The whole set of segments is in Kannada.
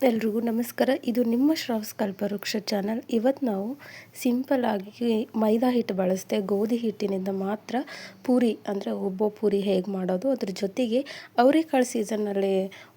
ಎಲ್ರಿಗೂ ನಮಸ್ಕಾರ. ಇದು ನಿಮ್ಮ ಶ್ರಾವ್ಸ್ ಕಲ್ಪವೃಕ್ಷ ಚಾನಲ್. ಇವತ್ತು ನಾವು ಸಿಂಪಲ್ ಆಗಿ ಮೈದಾ ಹಿಟ್ಟು ಬಳಸದೆ. ಗೋಧಿ ಹಿಟ್ಟಿನಿಂದ ಮಾತ್ರ ಪೂರಿ, ಅಂದರೆ ಒಬ್ಬೊ ಪೂರಿ ಹೇಗೆ ಮಾಡೋದು, ಅದ್ರ ಜೊತೆಗೆ ಅವರೆಕಾಳು ಸೀಸನ್ನಲ್ಲಿ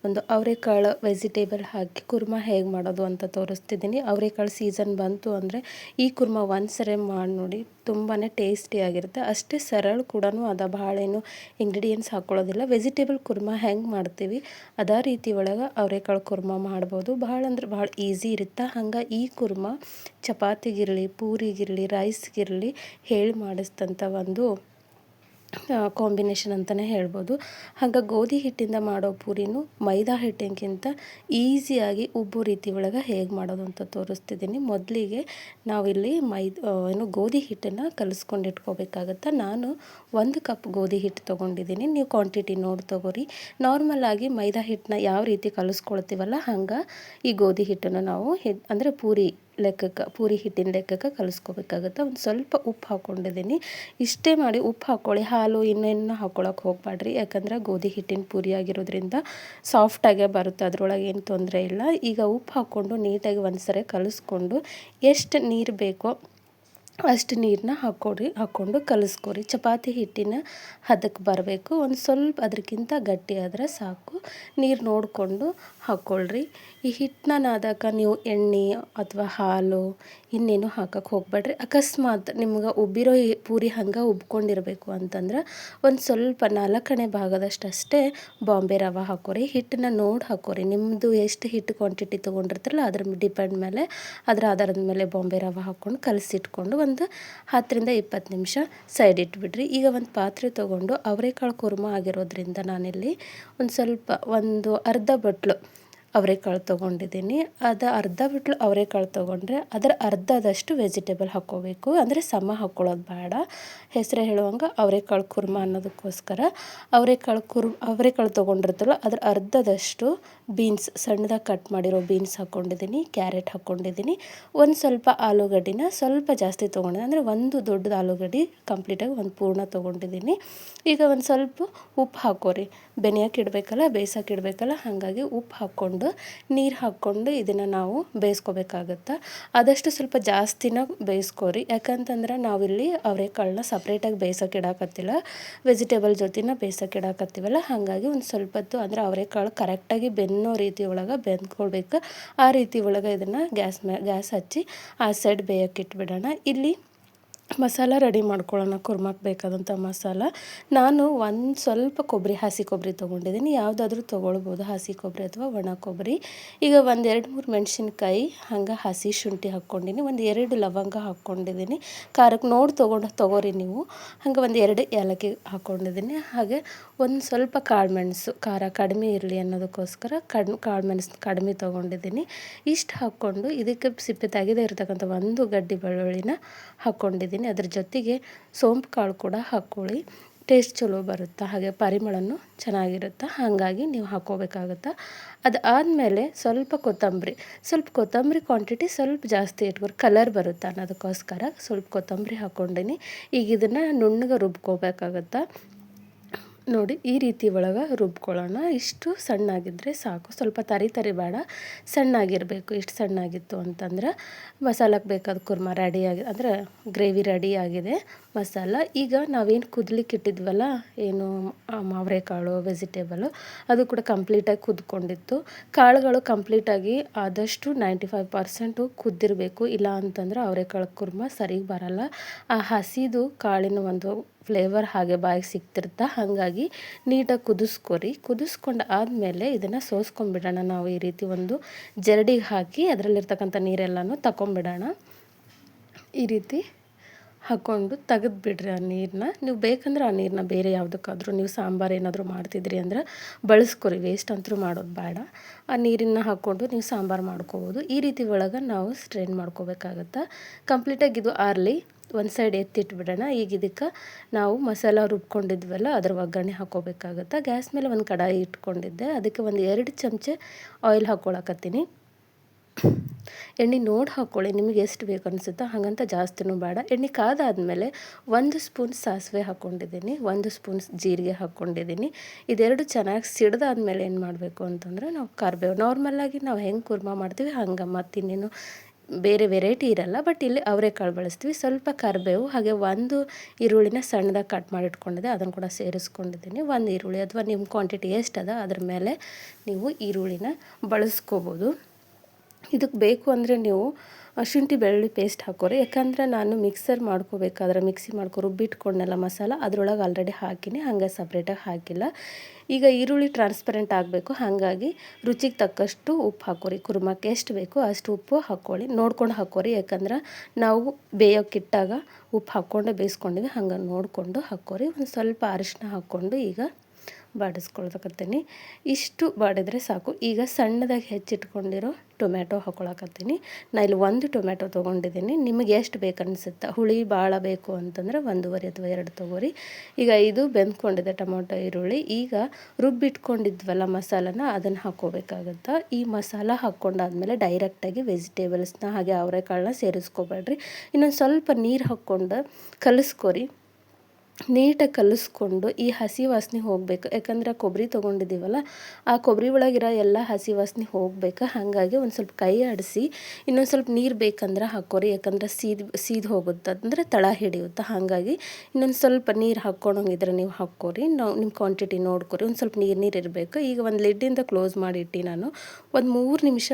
ಒಂದು ಅವರೆಕಾಳು ವೆಜಿಟೇಬಲ್ ಹಾಕಿ ಕುರ್ಮ ಹೇಗೆ ಮಾಡೋದು ಅಂತ ತೋರಿಸ್ತಿದ್ದೀನಿ. ಅವರೆಕಾಳು ಸೀಸನ್ ಬಂತು ಅಂದರೆ ಈ ಕುರ್ಮ ಒಂದು ಸರಿ ಮಾಡಿ ನೋಡಿ. ತುಂಬಾ ಟೇಸ್ಟಿಯಾಗಿರುತ್ತೆ ಅಷ್ಟೇ ಸರಳ ಕೂಡ ಅದ, ಭಾಳ ಏನು ಇಂಗ್ರೀಡಿಯೆಂಟ್ಸ್ ಹಾಕ್ಕೊಳ್ಳೋದಿಲ್ಲ ವೆಜಿಟೇಬಲ್ ಕುರ್ಮ ಹೆಂಗೆ ಮಾಡ್ತೀವಿ, ಅದೇ ರೀತಿ ಒಳಗೆ ಅವರೆಕಾಳು ಕುರ್ಮ ಮಾಡ್ಬೋದು. ಭಾಳ ಅಂದ್ರೆ ಭಾಳ ಈಸಿ ಇರುತ್ತೆ? ಹಂಗೆ ಈ ಕುರ್ಮ ಚಪಾತಿಗಿರಲಿ, ಪೂರಿಗಿರಲಿ ರೈಸ್ಗಿರಲಿ ಹೇಳಿ ಮಾಡಿಸ್ತಂಥ ಒಂದು ಕಾಂಬಿನೇಷನ್ ಅಂತಲೇ ಹೇಳ್ಬೋದು. ಹಾಗೆ ಗೋಧಿ ಹಿಟ್ಟಿಂದ ಮಾಡೋ ಪೂರಿನೂ ಮೈದಾ ಹಿಟ್ಟಿನಕ್ಕಿಂತ ಈಸಿಯಾಗಿ ಉಬ್ಬು ರೀತಿ ಒಳಗೆ ಹೇಗೆ ಮಾಡೋದು ಅಂತ ತೋರಿಸ್ತಿದ್ದೀನಿ. ಮೊದಲಿಗೆ ನಾವಿಲ್ಲಿ ಮೈದ ಏನು ಗೋಧಿ ಹಿಟ್ಟನ್ನು ಕಲಿಸ್ಕೊಂಡು ಇಟ್ಕೋಬೇಕಾಗತ್ತೆ. ನಾನು ಒಂದು ಕಪ್ ಗೋಧಿ ಹಿಟ್ಟು ತೊಗೊಂಡಿದ್ದೀನಿ. ನೀವು ಕ್ವಾಂಟಿಟಿ ನೋಡಿ ತೊಗೋರಿ. ನಾರ್ಮಲಾಗಿ ಮೈದಾ ಹಿಟ್ಟನ್ನ ಯಾವ ರೀತಿ ಕಲಿಸ್ಕೊಳ್ತೀವಲ್ಲ, ಹಂಗೆ ಈ ಗೋಧಿ ಹಿಟ್ಟನ್ನು ನಾವು ಅಂದರೆ ಪೂರಿ ಲೆಕ್ಕಕ್ಕೆ ಪೂರಿ ಹಿಟ್ಟಿನ ಲೆಕ್ಕಕ್ಕೆ ಕಲಿಸ್ಕೋಬೇಕಾಗುತ್ತೆ. ಒಂದು ಸ್ವಲ್ಪ ಉಪ್ಪು ಹಾಕ್ಕೊಂಡಿದ್ದೀನಿ. ಇಷ್ಟೇ ಮಾಡಿ ಉಪ್ಪು ಹಾಕ್ಕೊಳ್ಳಿ. ಹಾಲು ಇನ್ನೇನು ಹಾಕ್ಕೊಳಕ್ಕೆ ಹೋಗಬೇಡ್ರಿ ಯಾಕಂದ್ರೆ ಗೋಧಿ ಹಿಟ್ಟಿನ ಪೂರಿ ಆಗಿರೋದ್ರಿಂದ ಸಾಫ್ಟಾಗೇ ಬರುತ್ತೆ. ಅದರೊಳಗೆ ಏನು ತೊಂದರೆ ಇಲ್ಲ. ಈಗ ಉಪ್ಪು ಹಾಕ್ಕೊಂಡು ನೀಟಾಗಿ ಒಂದು ಸರಿ ಕಲಿಸ್ಕೊಂಡು ಎಷ್ಟು ನೀರು ಬೇಕೋ ಅಷ್ಟು ನೀರನ್ನ ಹಾಕ್ಕೊಡ್ರಿ. ಹಾಕ್ಕೊಂಡು ಕಲಿಸ್ಕೊರಿ. ಚಪಾತಿ ಹಿಟ್ಟಿನ ಹದಕ್ಕೆ ಬರಬೇಕು. ಒಂದು ಸ್ವಲ್ಪ ಅದಕ್ಕಿಂತ ಗಟ್ಟಿ ಆದರೆ ಸಾಕು. ನೀರು ನೋಡಿಕೊಂಡು ಹಾಕ್ಕೊಳ್ರಿ. ಈ ಹಿಟ್ಟನ್ನ ನಾದಕ ನೀವು ಎಣ್ಣೆ ಅಥವಾ ಹಾಲು ಇನ್ನೇನು ಹಾಕಕ್ಕೆ ಹೋಗ್ಬೇಡ್ರಿ. ಅಕಸ್ಮಾತ್ ನಿಮ್ಗೆ ಉಬ್ಬಿರೋ ಪೂರಿ ಹಂಗೆ ಉಬ್ಕೊಂಡಿರಬೇಕು ಅಂತಂದ್ರೆ ಒಂದು ಸ್ವಲ್ಪ ನಾಲ್ಕನೇ ಭಾಗದಷ್ಟಷ್ಟೇ ಬಾಂಬೆ ರವೆ ಹಾಕೋರಿ. ಹಿಟ್ಟನ್ನ ನೋಡಿ ಹಾಕೋರಿ. ನಿಮ್ಮದು ಎಷ್ಟು ಹಿಟ್ಟು ಕ್ವಾಂಟಿಟಿ ತೊಗೊಂಡಿರ್ತಾರಲ್ಲ ಅದ್ರ ಡಿಪೆಂಡ್ ಮೇಲೆ ಅದರ ಆಧಾರದ ಮೇಲೆ ಬಾಂಬೆ ರವೆ ಹಾಕ್ಕೊಂಡು ಕಲಸಿಟ್ಕೊಂಡು ಒಂದು ಹತ್ತರಿಂದ ಇಪ್ಪತ್ತು ನಿಮಿಷ ಸೈಡ್ ಇಟ್ಬಿಡ್ರಿ. ಈಗ ಒಂದು ಪಾತ್ರೆ ತೊಗೊಂಡು ಅವರೆಕಾಳು ಕುರ್ಮ ಆಗಿರೋದ್ರಿಂದ ನಾನಿಲ್ಲಿ ಒಂದು ಸ್ವಲ್ಪ ಒಂದು ಅರ್ಧ ಬಟ್ಲು ಅವರೆಕಾಳು ತೊಗೊಂಡಿದ್ದೀನಿ ಅದು ಅರ್ಧ ಬಿಟ್ಲು ಅವರೆಕಾಳು ತೊಗೊಂಡ್ರೆ ಅದರ ಅರ್ಧದಷ್ಟು ವೆಜಿಟೇಬಲ್ ಹಾಕ್ಕೋಬೇಕು. ಅಂದರೆ ಸಮ ಹಾಕ್ಕೊಳ್ಳೋದು ಬೇಡ. ಹೆಸರು ಹೇಳುವಂಗೆ ಅವರೆಕಾಳು ಕುರ್ಮ ಅನ್ನೋದಕ್ಕೋಸ್ಕರ ಅವರೆಕಾಳು ಕುರ್ ಅವರೆಕಾಳು ತೊಗೊಂಡಿರ್ತಲ್ಲ ಅದರ ಅರ್ಧದಷ್ಟು ಬೀನ್ಸ್ ಸಣ್ಣದಾಗಿ ಕಟ್ ಮಾಡಿರೋ ಬೀನ್ಸ್ ಹಾಕ್ಕೊಂಡಿದ್ದೀನಿ ಕ್ಯಾರೆಟ್ ಹಾಕ್ಕೊಂಡಿದ್ದೀನಿ ಒಂದು ಸ್ವಲ್ಪ ಆಲೂಗಡ್ಡಿನ ಸ್ವಲ್ಪ ಜಾಸ್ತಿ ತೊಗೊಂಡಿದ್ದೀನಿ. ಅಂದರೆ ಒಂದು ದೊಡ್ಡದು ಆಲೂಗಡ್ಡೆ ಕಂಪ್ಲೀಟಾಗಿ ಒಂದು ಪೂರ್ಣ ತೊಗೊಂಡಿದ್ದೀನಿ. ಈಗ ಒಂದು ಸ್ವಲ್ಪ ಉಪ್ಪು ಹಾಕೋರಿ. ಬೆನೆಯಕ್ಕೆ ಇಡಬೇಕಲ್ಲ, ಬೇಯಿಸೋಕೆ ಇಡಬೇಕಲ್ಲ, ಹಾಗಾಗಿ ಉಪ್ಪು ಹಾಕ್ಕೊಂಡು, ನೀರು ಹಾಕ್ಕೊಂಡು ಇದನ್ನು ನಾವು ಬೇಯಿಸ್ಕೋಬೇಕಾಗತ್ತೆ? ಆದಷ್ಟು ಸ್ವಲ್ಪ ಜಾಸ್ತಿನ ಬೇಯಿಸ್ಕೋರಿ. ಯಾಕಂತಂದ್ರೆ ನಾವಿಲ್ಲಿ ಅವರೆಕಾಳನ್ನ ಸಪ್ರೇಟಾಗಿ ಬೇಯಿಸೋಕೆ ಇಡಾಕತ್ತಿಲ್ಲ. ವೆಜಿಟೇಬಲ್ ಜೊತೆನ ಬೇಯಿಸೋಕೆ ಇಡಾಕತ್ತೀವಲ್ಲ, ಹಾಗಾಗಿ ಒಂದು ಸ್ವಲ್ಪ ಹೊತ್ತು ಅಂದರೆ ಅವರೆಕಾಳು ಕರೆಕ್ಟಾಗಿ ಬೆನ್ನೋ ರೀತಿ ಒಳಗೆ ಬೆಂದ್ಕೊಳ್ಬೇಕು. ಆ ರೀತಿ ಒಳಗೆ ಇದನ್ನು ಗ್ಯಾಸ್ ಮೇ ಗ್ಯಾಸ್ ಹಚ್ಚಿ ಆ ಸೈಡ್ ಬೇಯಕ್ಕೆ ಇಟ್ಬಿಡೋಣ. ಇಲ್ಲಿ ಮಸಾಲ ರೆಡಿ ಮಾಡ್ಕೊಳ್ಳೋಣ. ಕುರ್ಮಕ್ಕೆ ಬೇಕಾದಂಥ ಮಸಾಲ. ನಾನು ಒಂದು ಸ್ವಲ್ಪ ಕೊಬ್ಬರಿ ಹಸಿ ಕೊಬ್ಬರಿ ತೊಗೊಂಡಿದ್ದೀನಿ. ಯಾವುದಾದ್ರೂ ತೊಗೊಳ್ಬೋದು. ಹಸಿ ಕೊಬ್ಬರಿ ಅಥವಾ ಒಣ ಕೊಬ್ಬರಿ ಈಗ ಒಂದು ಎರಡು ಮೂರು ಮೆಣಸಿನ್ಕಾಯಿ, ಹಂಗೆ ಹಸಿ ಶುಂಠಿ ಹಾಕ್ಕೊಂಡಿನಿ. ಒಂದು ಎರಡು ಲವಂಗ ಹಾಕ್ಕೊಂಡಿದ್ದೀನಿ. ಖಾರಕ್ಕೆ ನೋಡಿ ತೊಗೊಂಡು, ತೊಗೋರಿ ನೀವು. ಹಂಗೆ ಒಂದು ಎರಡು ಏಲಕ್ಕಿ ಹಾಕ್ಕೊಂಡಿದ್ದೀನಿ. ಹಾಗೆ ಒಂದು ಸ್ವಲ್ಪ ಕಾಳು ಮೆಣಸು, ಖಾರ ಕಡಿಮೆ ಇರಲಿ ಅನ್ನೋದಕ್ಕೋಸ್ಕರ ಕಾಳು ಮೆಣಸು ಕಡಿಮೆ ತೊಗೊಂಡಿದ್ದೀನಿ. ಇಷ್ಟು ಹಾಕ್ಕೊಂಡು ಇದಕ್ಕೆ ಸಿಪ್ಪೆ ತೆಗೆದೇ ಇರತಕ್ಕಂಥ ಒಂದು ಗಡ್ಡಿ ಬೆಳ್ಳುಳ್ಳಿನ ಹಾಕ್ಕೊಂಡಿದ್ದೀನಿ. ಅದ್ರ ಜೊತೆಗೆ ಸೋಂಪು ಕಾಳು ಕೂಡ ಹಾಕ್ಕೊಳ್ಳಿ. ಟೇಸ್ಟ್ ಚಲೋ ಬರುತ್ತೆ? ಹಾಗೆ ಪರಿಮಳನೂ ಚೆನ್ನಾಗಿರುತ್ತೆ? ಹಾಗಾಗಿ ನೀವು ಹಾಕ್ಕೋಬೇಕಾಗುತ್ತೆ? ಅದು ಆದಮೇಲೆ ಸ್ವಲ್ಪ ಕೊತ್ತಂಬರಿ. ಸ್ವಲ್ಪ ಕೊತ್ತಂಬರಿ ಕ್ವಾಂಟಿಟಿ ಸ್ವಲ್ಪ ಜಾಸ್ತಿ ಇಟ್ಕೊಂಡು ಕಲರ್ ಬರುತ್ತೆ ಅನ್ನೋದಕ್ಕೋಸ್ಕರ ಸ್ವಲ್ಪ ಕೊತ್ತಂಬರಿ ಹಾಕ್ಕೊಂಡಿನಿ. ಈಗ ಇದನ್ನು ನುಣ್ಣಗೆ ರುಬ್ಕೋಬೇಕಾಗತ್ತೆ? ನೋಡಿ, ಈ ರೀತಿ ಒಳಗೆ ರುಬ್ಕೊಳ್ಳೋಣ. ಇಷ್ಟು ಸಣ್ಣಾಗಿದ್ದರೆ ಸಾಕು. ಸ್ವಲ್ಪ ತರಿ ತರಿ ಬೇಡ. ಸಣ್ಣಾಗಿರಬೇಕು. ಇಷ್ಟು ಸಣ್ಣಾಗಿತ್ತು ಅಂತಂದ್ರೆ ಮಸಾಲಕ್ಕೆ ಬೇಕಾದ ಕುರ್ಮ ರೆಡಿಯಾಗಿ ಅಂದರೆ ಗ್ರೇವಿ ರೆಡಿ ಆಗಿದೆ ಮಸಾಲ. ಈಗ ನಾವೇನು ಕುದಲಿಕ್ಕೆ ಇಟ್ಟಿದ್ವಲ್ಲ, ಏನು ಕಾಳು ವೆಜಿಟೇಬಲು ಅದು ಕೂಡ ಕಂಪ್ಲೀಟಾಗಿ ಕುದ್ಕೊಂಡಿತ್ತು. ಕಾಳುಗಳು ಕಂಪ್ಲೀಟಾಗಿ ಆದಷ್ಟು ನೈಂಟಿ ಫೈವ್ ಪರ್ಸೆಂಟು ಕುದ್ದಿರಬೇಕು. ಇಲ್ಲ ಅಂತಂದ್ರೆ ಅವರೆಕಾಳು ಕುರ್ಮ ಸರಿಗೆ ಬರಲ್ಲ. ಆ ಹಸಿದು ಕಾಳಿನ ಒಂದು ಫ್ಲೇವರ್ ಹಾಗೆ ಬಾಯಿಗೆ ಸಿಕ್ತಿರುತ್ತೆ ಹಾಗಾಗಿ ನೀಟಾಗಿ ಕುದಿಸ್ಕೊರಿ. ಕುದಿಸ್ಕೊಂಡು ಆದಮೇಲೆ ಇದನ್ನು ಸೋಸ್ಕೊಂಡ್ಬಿಡೋಣ. ನಾವು ಈ ರೀತಿ ಒಂದು ಜರಡಿಗೆ ಹಾಕಿ ಅದರಲ್ಲಿರ್ತಕ್ಕಂಥ ನೀರೆಲ್ಲನೂ ತಗೊಂಬಿಡೋಣ ಈ ರೀತಿ ಹಾಕ್ಕೊಂಡು ತೆಗೆದ್ಬಿಡ್ರಿ ಆ ನೀರನ್ನ ನೀವು ಬೇಕಂದ್ರೆ ಆ ನೀರನ್ನ ಬೇರೆ ಯಾವುದಕ್ಕಾದ್ರೂ, ನೀವು ಸಾಂಬಾರು ಏನಾದರೂ ಮಾಡ್ತಿದ್ರಿ ಅಂದ್ರೆ ಬಳಸ್ಕೊರಿ. ವೇಸ್ಟ್ ಅಂತೂ ಮಾಡೋದು ಬೇಡ. ಆ ನೀರನ್ನ ಹಾಕ್ಕೊಂಡು ನೀವು ಸಾಂಬಾರು ಮಾಡ್ಕೋಬೋದು. ಈ ರೀತಿ ಒಳಗೆ ನಾವು ಸ್ಟ್ರೈನ್ ಮಾಡ್ಕೋಬೇಕಾಗತ್ತೆ? ಕಂಪ್ಲೀಟಾಗಿ ಇದು ಆರ್ಲಿ. ಒಂದು ಸೈಡ್ ಎತ್ತಿಟ್ಬಿಡೋಣ. ಈಗ ಇದಕ್ಕೆ ನಾವು ಮಸಾಲ ರುಬ್ಕೊಂಡಿದ್ವಲ್ಲ, ಅದ್ರ ಒಗ್ಗರಣೆ ಹಾಕೋಬೇಕಾಗುತ್ತೆ. ಗ್ಯಾಸ್ ಮೇಲೆ ಒಂದು ಕಡಾಯಿ ಇಟ್ಕೊಂಡಿದ್ದೆ. ಅದಕ್ಕೆ ಒಂದು ಎರಡು ಚಮಚೆ ಆಯಿಲ್ ಹಾಕ್ಕೊಳಕತ್ತೀನಿ ಎಣ್ಣೆ ನೋಡಿ ಹಾಕ್ಕೊಳ್ಳಿ ನಿಮಗೆ ಎಷ್ಟು ಬೇಕು ಅನಿಸುತ್ತೋ ಹಾಗಂತ ಜಾಸ್ತಿನೂ ಬೇಡ. ಎಣ್ಣೆ ಕಾದಾದಮೇಲೆ ಒಂದು ಸ್ಪೂನ್ ಸಾಸಿವೆ ಹಾಕ್ಕೊಂಡಿದ್ದೀನಿ ಒಂದು ಸ್ಪೂನ್ ಜೀರಿಗೆ ಹಾಕ್ಕೊಂಡಿದ್ದೀನಿ ಇದೆರಡು ಚೆನ್ನಾಗಿ ಸಿಡ್ದಾದ್ಮೇಲೆ ಏನು ಮಾಡಬೇಕು ಅಂತಂದರೆ, ನಾವು ಕರಿಬೇವು ನಾರ್ಮಲ್ಲಾಗಿ ನಾವು ಹೆಂಗೆ ಕುರ್ಮಾ ಮಾಡ್ತೀವಿ ಹಂಗೆ ಮತ್ತಿನ್ನೇನು ಬೇರೆ ವೆರೈಟಿ ಇರಲ್ಲ, ಬಟ್ ಇಲ್ಲಿ ಅವರೆಕಾಳು ಬಳಸ್ತೀವಿ. ಸ್ವಲ್ಪ ಕರಿಬೇವು, ಹಾಗೆ ಒಂದು ಈರುಳ್ಳಿನ ಸಣ್ಣದಾಗಿ ಕಟ್ ಮಾಡಿ ಇಟ್ಕೊಂಡಿದ್ದೆ ಅದನ್ನು ಕೂಡ ಸೇರಿಸ್ಕೊಂಡಿದ್ದೀನಿ. ಒಂದು ಈರುಳ್ಳಿ ಅಥವಾ ನಿಮ್ಮ ಕ್ವಾಂಟಿಟಿ ಎಷ್ಟದ ಅದ್ರ ಮೇಲೆ ನೀವು ಈರುಳ್ಳಿನ ಬಳಸ್ಕೋಬೋದು. ಇದಕ್ಕೆ ಬೇಕು ಅಂದರೆ ನೀವು ಶುಂಠಿ ಬೆಳ್ಳುಳ್ಳಿ ಪೇಸ್ಟ್ ಹಾಕೋರಿ. ಯಾಕಂದರೆ ನಾನು ಮಿಕ್ಸರ್ ಮಾಡ್ಕೋಬೇಕಾದ್ರೆ ಮಿಕ್ಸಿ ಮಾಡ್ಕೊ ರುಬ್ಬಿಟ್ಕೊಂಡೆಲ್ಲ ಮಸಾಲ, ಅದರೊಳಗೆ ಆಲ್ರೆಡಿ ಹಾಕಿನಿ. ಹಂಗೆ ಸಪ್ರೇಟಾಗಿ ಹಾಕಿಲ್ಲ. ಈಗ ಈರುಳ್ಳಿ ಟ್ರಾನ್ಸ್ಪರೆಂಟ್ ಆಗಬೇಕು. ಹಾಗಾಗಿ ರುಚಿಗೆ ತಕ್ಕಷ್ಟು ಉಪ್ಪು ಹಾಕೋರಿ. ಕುರ್ಮಕ್ಕೆ ಎಷ್ಟು ಬೇಕೋ ಅಷ್ಟು ಉಪ್ಪು ಹಾಕ್ಕೊಳ್ಳಿ ನೋಡ್ಕೊಂಡು ಹಾಕೋರಿ. ಯಾಕಂದ್ರೆ ನಾವು ಬೇಯೋಕ್ಕಿಟ್ಟಾಗ ಉಪ್ಪು ಹಾಕ್ಕೊಂಡೆ ಬೇಯಿಸ್ಕೊಂಡಿವಿ. ಹಂಗೆ ನೋಡಿಕೊಂಡು ಹಾಕೋರಿ. ಒಂದು ಸ್ವಲ್ಪ ಅರಿಶಿನ ಹಾಕ್ಕೊಂಡು ಈಗ ಬಾಡಿಸ್ಕೊಳ್ತಕತ್ತೀನಿ. ಇಷ್ಟು ಬಾಡಿದರೆ ಸಾಕು. ಈಗ ಸಣ್ಣದಾಗಿ ಹೆಚ್ಚಿಟ್ಕೊಂಡಿರೋ ಟೊಮ್ಯಾಟೊ ಹಾಕೊಳಕತ್ತೀನಿ. ನಾ ಇಲ್ಲಿ ಒಂದು ಟೊಮ್ಯಾಟೊ ತೊಗೊಂಡಿದ್ದೀನಿ. ನಿಮಗೆ ಎಷ್ಟು ಬೇಕು ಅನಿಸುತ್ತೆ ಹುಳಿ ಭಾಳ ಬೇಕು ಅಂತಂದ್ರೆ ಒಂದೂವರೆ ಅಥವಾ ಎರಡು ತೊಗೋರಿ. ಈಗ ಇದು ಬೆಂದ್ಕೊಂಡಿದೆ ಟೊಮೊಟೊ ಈರುಳ್ಳಿ. ಈಗ ರುಬ್ಬಿಟ್ಕೊಂಡಿದ್ವಲ್ಲ ಮಸಾಲನ, ಅದನ್ನು ಹಾಕ್ಕೋಬೇಕಾಗತ್ತೆ ಈ ಮಸಾಲ ಹಾಕ್ಕೊಂಡಾದ್ಮೇಲೆ ಡೈರೆಕ್ಟಾಗಿ ವೆಜಿಟೇಬಲ್ಸ್ನ ಹಾಗೆ ಅವರೆಕಾಳನ್ನ ಸೇರಿಸ್ಕೋಬೇಡ್ರಿ. ಇನ್ನೊಂದು ಸ್ವಲ್ಪ ನೀರು ಹಾಕ್ಕೊಂಡು ಕಲಿಸ್ಕೊರಿ. ನೀಟಾಗಿ ಕಲಿಸ್ಕೊಂಡು ಈ ಹಸಿ ವಾಸನೆ ಹೋಗಬೇಕು. ಯಾಕಂದ್ರೆ ಕೊಬ್ಬರಿ ತೊಗೊಂಡಿದ್ದೀವಲ್ಲ, ಆ ಕೊಬ್ಬರಿ ಒಳಗಿರೋ ಎಲ್ಲ ಹಸಿ ವಾಸನೆ ಹೋಗಬೇಕು. ಹಾಗಾಗಿ ಒಂದು ಸ್ವಲ್ಪ ಕೈ ಆಡಿಸಿ, ಇನ್ನೊಂದು ಸ್ವಲ್ಪ ನೀರು ಬೇಕಂದ್ರೆ ಹಾಕೋರಿ ಯಾಕಂದ್ರೆ ಸೀದ್ ಸೀದ್ ಹೋಗುತ್ತೆ ಅಂದರೆ ತಳ ಹಿಡಿಯುತ್ತೆ. ಹಾಗಾಗಿ ಇನ್ನೊಂದು ಸ್ವಲ್ಪ ನೀರು ಹಾಕ್ಕೊಳಂಗಿದ್ರೆ ನೀವು ಹಾಕ್ಕೋರಿ. ನಾವು ನಿಮ್ಮ ಕ್ವಾಂಟಿಟಿ ನೋಡ್ಕೊರಿ. ಒಂದು ಸ್ವಲ್ಪ ನೀರು ನೀರು ಇರಬೇಕು. ಈಗ ಒಂದು ಲಿಡ್ಡಿಂದ ಕ್ಲೋಸ್ ಮಾಡಿಟ್ಟು ನಾನು. ಒಂದು ಮೂರು ನಿಮಿಷ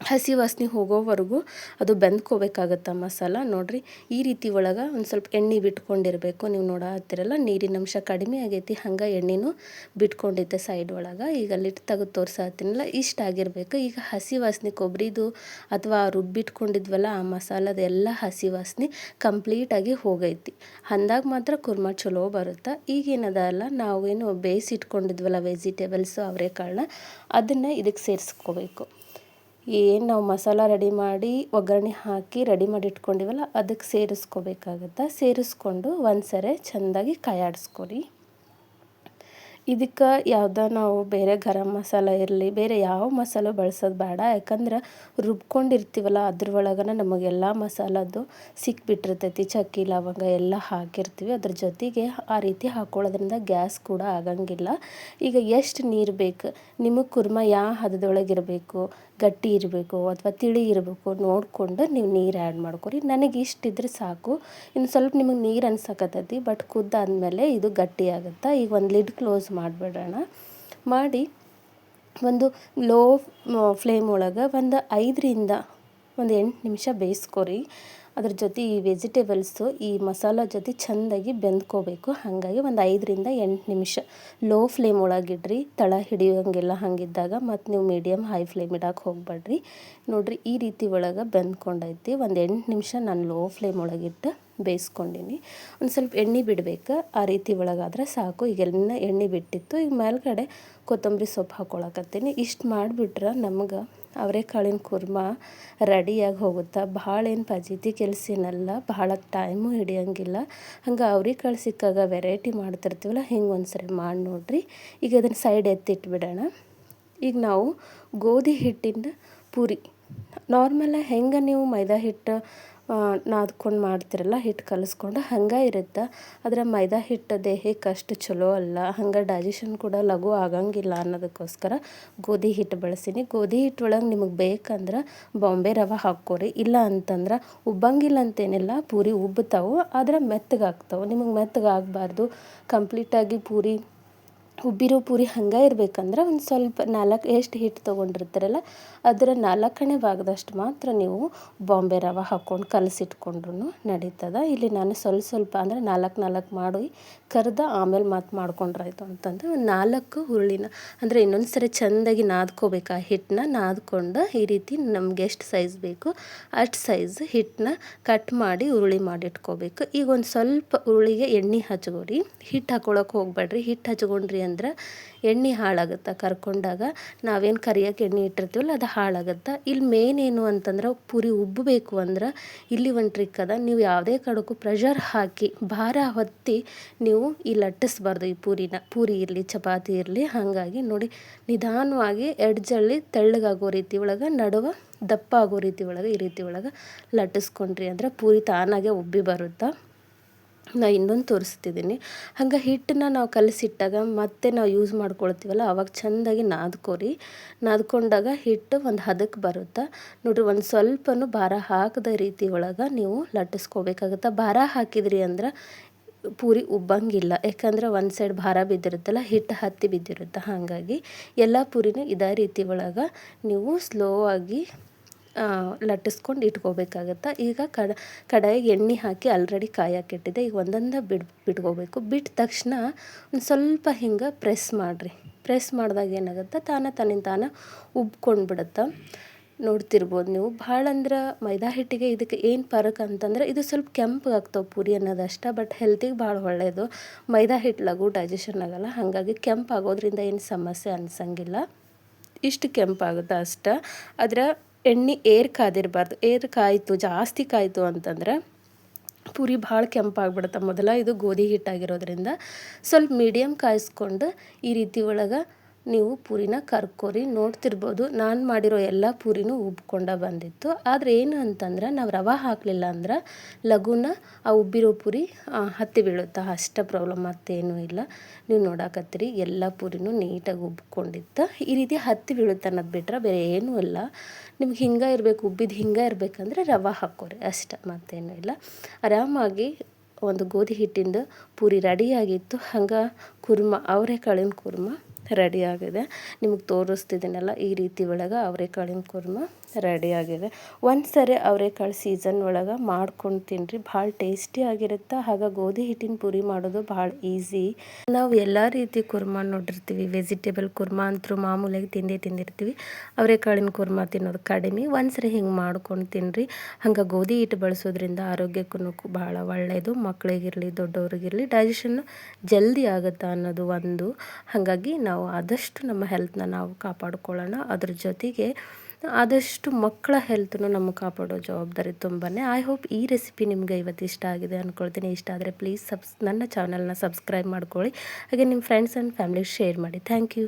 ಹಸಿ ವಾಸನೆ ಹೋಗೋವರೆಗೂ ಅದು ಬೆಂದ್ಕೋಬೇಕಾಗತ್ತೆ ಮಸಾಲ. ನೋಡಿರಿ, ಈ ರೀತಿ ಒಳಗೆ ಒಂದು ಸ್ವಲ್ಪ ಎಣ್ಣೆ ಬಿಟ್ಕೊಂಡಿರಬೇಕು. ನೀವು ನೋಡೋ ಹತ್ತಿರಲ್ಲ, ನೀರಿನ ಅಂಶ ಕಡಿಮೆ ಆಗೈತಿ, ಹಂಗೆ ಎಣ್ಣೆನೂ ಬಿಟ್ಕೊಂಡಿದ್ದೆ ಸೈಡ್ ಒಳಗೆ. ಈಗ ಲಿಟ್ ತೆಗೆದು ತೋರ್ಸತ್ತೀನಲ್ಲ ಇಷ್ಟ ಆಗಿರಬೇಕು. ಈಗ ಹಸಿ ವಾಸನೆ ಕೊಬ್ಬರಿದು ಅಥವಾ ರುಬ್ಬಿಟ್ಕೊಂಡಿದ್ವಲ್ಲ ಆ ಮಸಾಲದ ಎಲ್ಲ ಹಸಿ ವಾಸನೆ ಕಂಪ್ಲೀಟಾಗಿ ಹೋಗೈತಿ. ಅಂದಾಗ ಮಾತ್ರ ಕುರ್ಮ ಚಲೋ ಬರುತ್ತೆ. ಈಗೇನದ ಅಲ್ಲ, ನಾವೇನು ಬೇಯಿಸಿಟ್ಕೊಂಡಿದ್ವಲ್ಲ ವೆಜಿಟೇಬಲ್ಸು ಅವರೆಕಾಳನ್ನ, ಅದನ್ನು ಇದಕ್ಕೆ ಸೇರಿಸ್ಕೋಬೇಕು. ಏನು ನಾವು ಮಸಾಲ ರೆಡಿ ಮಾಡಿ ಒಗ್ಗರಣೆ ಹಾಕಿ ರೆಡಿ ಮಾಡಿ ಇಟ್ಕೊಂಡಿವಲ್ಲ ಅದಕ್ಕೆ ಸೇರಿಸ್ಕೋಬೇಕಾಗತ್ತೆ? ಸೇರಿಸ್ಕೊಂಡು ಒಂದು ಸರಿ ಚೆಂದಾಗಿ ಕಾಯಾಡಿಸ್ಕೊರಿ. ಇದಕ್ಕೆ ಯಾವುದೋ ನಾವು ಬೇರೆ ಗರಂ ಮಸಾಲ ಇರಲಿ, ಬೇರೆ ಯಾವ ಮಸಾಲ ಬಳಸೋದು ಬೇಡ. ಯಾಕಂದ್ರೆ ರುಬ್ಕೊಂಡಿರ್ತೀವಲ್ಲ ಅದ್ರೊಳಗನ ನಮಗೆಲ್ಲ ಮಸಾಲದ್ದು ಸಿಕ್ಬಿಟ್ಟಿರ್ತೈತಿ, ಚಕ್ಕಿ, ಲವಂಗ ಎಲ್ಲ ಹಾಕಿರ್ತೀವಿ. ಅದ್ರ ಜೊತೆಗೆ ಆ ರೀತಿ ಹಾಕೊಳ್ಳೋದ್ರಿಂದ ಗ್ಯಾಸ್ ಕೂಡ ಆಗಂಗಿಲ್ಲ. ಈಗ ಎಷ್ಟು ನೀರು ಬೇಕು? ನಿಮಗೆ ಕುರ್ಮ ಯಾವ ಹದದೊಳಗಿರಬೇಕು? ಗಟ್ಟಿ ಇರಬೇಕು ಅಥವಾ ತಿಳಿ ಇರಬೇಕು, ನೋಡಿಕೊಂಡು ನೀವು ನೀರು ಆ್ಯಡ್ ಮಾಡ್ಕೊರಿ. ನನಗೆ ಇಷ್ಟಿದ್ರೆ ಸಾಕು. ಇನ್ನು ಸ್ವಲ್ಪ ನಿಮಗೆ ನೀರು ಅನ್ಸಕತ್ತೈತಿ ಬಟ್ ಕುದ್ದಾದ್ಮೇಲೆ ಇದು ಗಟ್ಟಿ ಆಗುತ್ತೆ? ಈಗ ಒಂದು ಲಿಡ್ ಕ್ಲೋಸ್ ಮಾಡಿಬಿಡೋಣ. ಮಾಡಿ ಒಂದು ಲೋ ಫ್ಲೇಮ್ ಒಳಗೆ ಒಂದು ಐದರಿಂದ ಒಂದು ಎಂಟು ನಿಮಿಷ ಬೇಯಿಸ್ಕೊರಿ. ಅದ್ರ ಜೊತೆ ಈ ವೆಜಿಟೇಬಲ್ಸು, ಈ ಮಸಾಲ ಜೊತೆ ಚೆಂದಾಗಿ ಬೆಂದ್ಕೋಬೇಕು. ಹಾಗಾಗಿ ಒಂದು ಐದರಿಂದ ಎಂಟು ನಿಮಿಷ. ಲೋ ಫ್ಲೇಮ್ ಒಳಗಿಡ್ರಿ ತಳ ಹಿಡಿಯೋಂಗೆಲ್ಲ ಹಂಗಿದ್ದಾಗ ಮತ್ತು ನೀವು ಮೀಡಿಯಮ್ ಹೈ ಫ್ಲೇಮ್ ಇಡಕ್ಕೆ ಹೋಗ್ಬೇಡ್ರಿ ನೋಡಿರಿ ಈ ರೀತಿ ಒಳಗೆ ಬೆಂದ್ಕೊಂಡೈತಿ. ಒಂದು ಎಂಟು ನಿಮಿಷ ನಾನು ಲೋ ಫ್ಲೇಮ್ ಒಳಗಿಟ್ಟು ಬೇಯಿಸ್ಕೊಂಡಿನಿ. ಒಂದು ಸ್ವಲ್ಪ ಎಣ್ಣೆ ಬಿಡಬೇಕು. ಆ ರೀತಿ ಒಳಗಾದ್ರೆ ಸಾಕು. ಈಗೆಲ್ಲ ಎಣ್ಣೆ ಬಿಟ್ಟಿತ್ತು. ಈಗ ಮೇಲ್ಗಡೆ ಕೊತ್ತಂಬರಿ ಸೊಪ್ಪು ಹಾಕ್ಕೊಳಕತ್ತೀನಿ ಇಷ್ಟು ಮಾಡಿಬಿಟ್ರೆ ನಮ್ಗೆ ಅವರೆಕಾಳಿನ ಕುರ್ಮ ರೆಡಿಯಾಗಿ ಹೋಗುತ್ತೆ ಭಾಳ ಏನು ಪಜೀತಿ ಕೆಲಸ ಏನಲ್ಲ ಭಾಳ ಟೈಮು ಹಿಡಿಯೋಂಗಿಲ್ಲ. ಹಂಗೆ ಅವ್ರೆಕಾಳು ಸಿಕ್ಕಾಗ ವೆರೈಟಿ ಮಾಡ್ತಿರ್ತೀವಲ್ಲ, ಹಿಂಗೆ ಒಂದ್ಸರಿ ಮಾಡಿ ನೋಡಿರಿ. ಈಗ ಅದನ್ನು ಸೈಡ್ ಎತ್ತಿಟ್ಬಿಡೋಣ. ಈಗ ನಾವು ಗೋಧಿ ಹಿಟ್ಟಿಂದ ಪೂರಿ. ನಾರ್ಮಲಾಗಿ ಹೆಂಗೆ ನೀವು ಮೈದಾ ಹಿಟ್ಟು ನಾದ್ಕೊಂಡು ಮಾಡ್ತಿರಲ್ಲ ಹಿಟ್ಟು ಕಲಸ್ಕೊಂಡು ಹಂಗೆ ಇರುತ್ತೆ. ಆದರೆ ಮೈದಾ ಹಿಟ್ಟು ದೇಹಕ್ಕೆ ಅಷ್ಟು ಚಲೋ ಅಲ್ಲ. ಹಂಗೆ ಡೈಜೆಷನ್ ಕೂಡ ಲಘು ಆಗಂಗಿಲ್ಲ ಅನ್ನೋದಕ್ಕೋಸ್ಕರ ಗೋಧಿ ಹಿಟ್ಟು ಬಳಸೀನಿ ಗೋಧಿ ಹಿಟ್ಟು ಒಳಗೆ ನಿಮಗೆ ಬೇಕಂದ್ರೆ ಬಾಂಬೆ ರವೆ ಹಾಕ್ಕೋರಿ. ಇಲ್ಲ ಅಂತಂದ್ರೆ ಉಬ್ಬಂಗಿಲ್ಲ ಅಂತೇನಿಲ್ಲ, ಪೂರಿ ಉಬ್ಬುತ್ತಾವೆ, ಆದ್ರೆ ಮೆತ್ತಗಾಗ್ತವೆ. ನಿಮಗೆ ಮೆತ್ತಗಾಗಬಾರ್ದು. ಕಂಪ್ಲೀಟಾಗಿ ಪೂರಿ ಉಬ್ಬಿರೋ ಪೂರಿ ಹಂಗೆ ಇರಬೇಕಂದ್ರೆ ಒಂದು ಸ್ವಲ್ಪ ನಾಲ್ಕು ಎಷ್ಟು ಹಿಟ್ಟು ತೊಗೊಂಡಿರ್ತೀರಲ್ಲ, ಅದರ ನಾಲ್ಕನೇ ಭಾಗದಷ್ಟು ಮಾತ್ರ ನೀವು ಬಾಂಬೆ ರವೆ ಹಾಕ್ಕೊಂಡು ಕಲಸಿಟ್ಕೊಂಡ್ರು ನಡೀತದ. ಇಲ್ಲಿ ನಾನು ಸ್ವಲ್ಪ ಸ್ವಲ್ಪ ಅಂದರೆ ನಾಲ್ಕು ನಾಲ್ಕು ಮಾಡಿ ಕರೆದ, ಆಮೇಲೆ ಮಾತು ಮಾಡ್ಕೊಂಡ್ರಾಯ್ತು ಅಂತಂದ್ರೆ ಒಂದು ನಾಲ್ಕು ಹುರುಳಿನ ಅಂದರೆ ಇನ್ನೊಂದು ಸರಿ ಚೆಂದಾಗಿ ನಾದ್ಕೋಬೇಕು ಆ ಹಿಟ್ಟನ್ನ ನಾದ್ಕೊಂಡು ಈ ರೀತಿ ನಮ್ಗೆ ಎಷ್ಟು ಸೈಜ್ ಬೇಕು ಅಷ್ಟು ಸೈಜ್ ಹಿಟ್ಟನ್ನ ಕಟ್ ಮಾಡಿ ಉರುಳಿ ಮಾಡಿಟ್ಕೋಬೇಕು. ಈಗ ಒಂದು ಸ್ವಲ್ಪ ಉರುಳಿಗೆ ಎಣ್ಣೆ ಹಚ್ಕೊಳ್ರಿ ಹಿಟ್ಟು ಹಾಕೊಳಕ್ಕೆ ಹೋಗ್ಬೇಡ್ರಿ. ಹಿಟ್ಟು ಹಚ್ಕೊಂಡ್ರಿ ಅಂದ್ರೆ ಎಣ್ಣೆ ಹಾಳಾಗುತ್ತೆ ಕರ್ಕೊಂಡಾಗ ನಾವೇನು ಕರಿಯೋಕೆ ಎಣ್ಣೆ ಇಟ್ಟಿರ್ತೀವಲ್ಲ ಅದು ಹಾಳಾಗುತ್ತೆ. ಇಲ್ಲಿ ಮೇನ್ ಏನು ಅಂತಂದ್ರೆ ಪೂರಿ ಉಬ್ಬಬೇಕು ಅಂದ್ರೆ ಇಲ್ಲಿ ಒಂದು ಟ್ರಿಕ್ ಅದ. ನೀವು ಯಾವುದೇ ಕಡೆಗೂ ಪ್ರೆಷರ್ ಹಾಕಿ ಭಾರ ಹೊತ್ತಿ ನೀವು ಈ ಲಟ್ಟಿಸ್ಬಾರ್ದು ಈ ಪೂರಿನ. ಪೂರಿ ಇರಲಿ, ಚಪಾತಿ ಇರಲಿ, ಹಾಗಾಗಿ ನೋಡಿ ನಿಧಾನವಾಗಿ ಎಡ್ಜಲ್ಲಿ ತೆಳ್ಳಗಾಗೋ ರೀತಿ ಒಳಗೆ, ನಡುವ ದಪ್ಪ ಆಗೋ ರೀತಿ ಒಳಗೆ ಈ ರೀತಿ ಒಳಗೆ ಲಟ್ಟಿಸ್ಕೊಂಡ್ರಿ ಅಂದ್ರೆ ಪೂರಿ ತಾನಾಗೆ ಉಬ್ಬಿ ಬರುತ್ತಾ. ನಾ ಇನ್ನೊಂದು ತೋರಿಸ್ತಿದ್ದೀನಿ. ಹಂಗೆ ಹಿಟ್ಟನ್ನ ನಾವು ಕಲಸಿಟ್ಟಾಗ ಮತ್ತೆ ನಾವು ಯೂಸ್ ಮಾಡ್ಕೊಳ್ತೀವಲ್ಲ, ಅವಾಗ ಚೆಂದಾಗಿ ನಾದ್ಕೋರಿ. ನಾದ್ಕೊಂಡಾಗ ಹಿಟ್ಟು ಒಂದು ಹದಕ್ಕೆ ಬರುತ್ತೆ? ನೋಡಿರಿ, ಒಂದು ಸ್ವಲ್ಪನೂ ಭಾರ ಹಾಕದ ರೀತಿ ಒಳಗೆ ನೀವು ಲಟ್ಟಿಸ್ಕೋಬೇಕಾಗತ್ತೆ? ಭಾರ ಹಾಕಿದ್ರಿ ಅಂದ್ರೆ ಪೂರಿ ಉಬ್ಬಂಗಿಲ್ಲ. ಯಾಕಂದ್ರೆ ಒಂದು ಸೈಡ್ ಭಾರ ಬಿದ್ದಿರುತ್ತಲ್ಲ ಹಿಟ್ಟು ಹತ್ತಿ ಬಿದ್ದಿರುತ್ತೆ? ಹಾಗಾಗಿ ಎಲ್ಲ ಪೂರಿನೂ ಇದೇ ರೀತಿ ಒಳಗೆ ನೀವು ಸ್ಲೋ ಆಗಿ ಲಟ್ಟಿಸ್ಕೊಂಡು ಇಟ್ಕೋಬೇಕಾಗತ್ತೆ? ಈಗ ಕಡ, ಕಡಾಯಿಗೆ ಎಣ್ಣೆ ಹಾಕಿ ಆಲ್ರೆಡಿ ಕಾಯಕ್ಕಿಟ್ಟಿದೆ ಈಗ ಒಂದೊಂದೇ ಬಿಡ್, ಬಿಟ್ಕೋಬೇಕು. ಬಿಟ್ಟ ತಕ್ಷಣ ಒಂದು ಸ್ವಲ್ಪ ಹಿಂಗೆ ಪ್ರೆಸ್ ಮಾಡಿರಿ. ಪ್ರೆಸ್ ಮಾಡಿದಾಗ ಏನಾಗುತ್ತೆ? ತಾನೇ ತನ್ನಿಂದ ತಾನೇ ಉಬ್ಕೊಂಡು ಬಿಡುತ್ತೆ ನೋಡ್ತಿರ್ಬೋದು ನೀವು. ಭಾಳ ಅಂದ್ರೆ ಮೈದಾ ಹಿಟ್ಟಿಗೆ ಇದಕ್ಕೆ ಏನು ಫರಕ್ ಅಂತಂದ್ರೆ ಇದು ಸ್ವಲ್ಪ ಕೆಂಪಗಾಗ್ತಾವೆ ಪೂರಿ ಅನ್ನೋದಷ್ಟೇ ಬಟ್ ಹೆಲ್ತಿಗೆ ಭಾಳ ಒಳ್ಳೆಯದು ಮೈದಾ ಹಿಟ್ಟು ಲಘು ಡೈಜೆಷನ್ ಆಗಲ್ಲ. ಹಾಗಾಗಿ ಕೆಂಪು ಆಗೋದ್ರಿಂದ ಏನು ಸಮಸ್ಯೆ ಅನ್ಸಂಗಿಲ್ಲ. ಇಷ್ಟು ಕೆಂಪಾಗುತ್ತೆ ಅಷ್ಟೆ. ಅದರ ಎಣ್ಣೆ ಏರ್ ಕಾದಿರಬಾರ್ದು. ಏರ್ ಕಾಯಿತು, ಜಾಸ್ತಿ ಕಾಯಿತು ಅಂತಂದ್ರೆ ಪೂರಿ ಭಾಳ ಕೆಂಪಾಗ್ಬಿಡುತ್ತೆ. ಮೊದಲ ಇದು ಗೋಧಿ ಹಿಟ್ಟಾಗಿರೋದ್ರಿಂದ ಸ್ವಲ್ಪ ಮೀಡಿಯಮ್ ಕಾಯಿಸ್ಕೊಂಡು ಈ ರೀತಿ ಒಳಗೆ ನೀವು ಪೂರಿನ ಕರ್ಕೋರಿ ನೋಡ್ತಿರ್ಬೋದು. ನಾನು ಮಾಡಿರೋ ಎಲ್ಲ ಪೂರಿನೂ ಉಬ್ಕೊಂಡ ಬಂದಿತ್ತು. ಆದರೆ ಏನು ಅಂತಂದ್ರೆ ನಾವು ರವೆ ಹಾಕಲಿಲ್ಲ ಅಂದ್ರೆ ಲಘುನ ಆ ಉಬ್ಬಿರೋ ಪೂರಿ ಹತ್ತಿ ಬೀಳುತ್ತೆ ಅಷ್ಟ ಪ್ರಾಬ್ಲಮ್ ಮತ್ತೇನೂ ಇಲ್ಲ. ನೀವು ನೋಡಾಕತ್ತೀರಿ, ಎಲ್ಲ ಪೂರಿನೂ ನೀಟಾಗಿ ಉಬ್ಕೊಂಡಿತ್ತು. ಈ ರೀತಿ ಹತ್ತಿ ಬೀಳುತ್ತೆ ಅನ್ನೋದು ಬಿಟ್ರೆ ಬೇರೆ ಏನೂ ಇಲ್ಲ. ನಿಮ್ಗೆ ಹಿಂಗೆ ಇರಬೇಕು, ಉಬ್ಬಿದ ಹಿಂಗೆ ಇರಬೇಕಂದ್ರೆ ರವೆ ಹಾಕೋರಿ ಅಷ್ಟ ಮತ್ತೇನೂ ಇಲ್ಲ. ಆರಾಮಾಗಿ ಒಂದು ಗೋಧಿ ಹಿಟ್ಟಿಂದ ಪೂರಿ ರೆಡಿಯಾಗಿತ್ತು ಹಂಗೆ ಕುರ್ಮ ಅವರೆಕಾಳಿನ ಕುರ್ಮ. ರೆಡಿಯಾಗಿದೆ ನಿಮಗೆ ತೋರಿಸ್ತಿದ್ದೀನಲ್ಲ ಈ ರೀತಿ ಒಳಗೆ ಅವರೆಕಾಳಿನ ಕುರ್ಮ. ರೆಡಿಯಾಗಿದೆ ಒಂದು ಸರಿ ಅವರೆಕಾಳು ಸೀಸನ್ ಒಳಗೆ ಮಾಡ್ಕೊಂಡು ತಿನ್ನಿರಿ ಭಾಳ ಟೇಸ್ಟಿಯಾಗಿರುತ್ತೆ ಹಾಗೆ ಗೋಧಿ ಹಿಟ್ಟಿನ ಪುರಿ ಮಾಡೋದು ಭಾಳ ಈಸಿ ನಾವು ಎಲ್ಲ ರೀತಿ ಕುರ್ಮ ನೋಡಿರ್ತೀವಿ. ವೆಜಿಟೇಬಲ್ ಕುರ್ಮ ಅಂತೂ ಮಾಮೂಲಿಯಾಗಿ ತಿಂದೇ ತಿಂದಿರ್ತೀವಿ. ಅವರೆಕಾಳಿನ ಕುರ್ಮ ತಿನ್ನೋದು ಕಡಿಮೆ. ಒಂದು ಸರಿ ಹಿಂಗೆ ಮಾಡ್ಕೊಂಡು ತಿನ್ನಿರಿ ಹಂಗೆ ಗೋಧಿ ಹಿಟ್ಟು ಬಳಸೋದ್ರಿಂದ ಆರೋಗ್ಯಕ್ಕೂ ಭಾಳ ಒಳ್ಳೆಯದು ಮಕ್ಕಳಿಗಿರಲಿ ದೊಡ್ಡವ್ರಿಗಿರಲಿ ಡೈಜೆಷನ್ ಜಲ್ದಿ ಆಗುತ್ತೆ ಅನ್ನೋದು ಒಂದು. ಹಾಗಾಗಿ ನಾವು ಆದಷ್ಟು ನಮ್ಮ ಹೆಲ್ತ್ನ ನಾವು ಕಾಪಾಡ್ಕೊಳ್ಳೋಣ. ಅದ್ರ ಜೊತೆಗೆ ಆದಷ್ಟು ಮಕ್ಕಳ ಹೆಲ್ತನ್ನು ನಮ್ಮ ಕಾಪಾಡೋ ಜವಾಬ್ದಾರಿ ತುಂಬಾ ಐ ಹೋಪ್ ಈ ರೆಸಿಪಿ ನಿಮಗೆ ಇವತ್ತು ಇಷ್ಟ ಆಗಿದೆ ಅಂದ್ಕೊಳ್ತೀನಿ ಇಷ್ಟ ಆದರೆ ಪ್ಲೀಸ್ ಸಬ್ಸ್ ನನ್ನ ಚಾನಲ್ನ ಸಬ್ಸ್ಕ್ರೈಬ್ ಮಾಡ್ಕೊಳ್ಳಿ. ಹಾಗೆ ನಿಮ್ಮ ಫ್ರೆಂಡ್ಸ್ ಆ್ಯಂಡ್ ಫ್ಯಾಮಿಲಿಗೆ ಶೇರ್ ಮಾಡಿ. Thank you